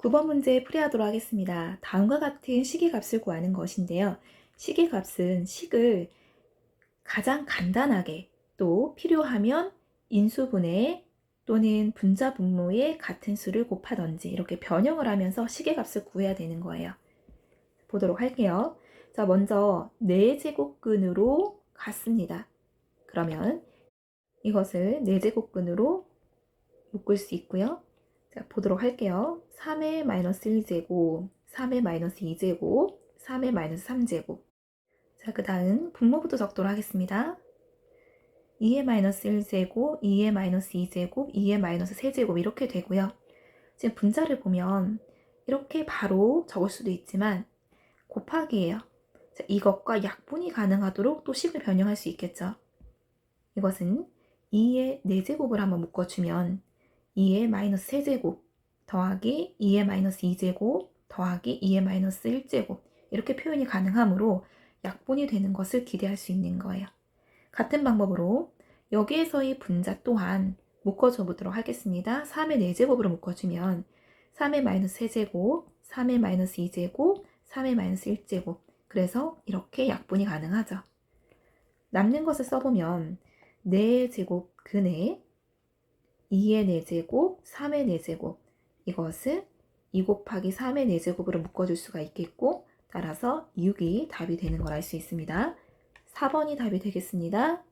9번 문제 풀이하도록 하겠습니다. 다음과 같은 시계값을 구하는 것인데요. 시계값은 식을 가장 간단하게 또 필요하면 인수분해 또는 분자 분모의 같은 수를 곱하던지 이렇게 변형을 하면서 시계값을 구해야 되는 거예요. 보도록 할게요. 자, 먼저 4제곱근으로 갔습니다. 그러면 이것을 4제곱근으로 묶을 수 있고요. 자, 보도록 할게요. 3의 마이너스 1제곱, 3의 마이너스 2제곱, 3의 마이너스 3제곱. 자, 그 다음 분모부터 적도록 하겠습니다. 2의 마이너스 1제곱, 2의 마이너스 2제곱, 2의 마이너스 3제곱 이렇게 되고요. 지금 분자를 보면 이렇게 바로 적을 수도 있지만 곱하기예요. 자, 이것과 약분이 가능하도록 또 식을 변형할 수 있겠죠. 이것은 2의 4제곱을 한번 묶어주면 2의 마이너스 3제곱 더하기 2의 마이너스 2제곱 더하기 2의 마이너스 1제곱 이렇게 표현이 가능하므로 약분이 되는 것을 기대할 수 있는 거예요. 같은 방법으로 여기에서의 분자 또한 묶어줘 보도록 하겠습니다. 3의 4제곱으로 묶어주면 3의 마이너스 3제곱, 3의 마이너스 2제곱, 3의 마이너스 1제곱 그래서 이렇게 약분이 가능하죠. 남는 것을 써보면 4제곱 근에 2의 4제곱, 3의 4제곱 이것을 2 곱하기 3의 4제곱으로 묶어줄 수가 있겠고 따라서 6이 답이 되는 걸 알 수 있습니다. 4번이 답이 되겠습니다.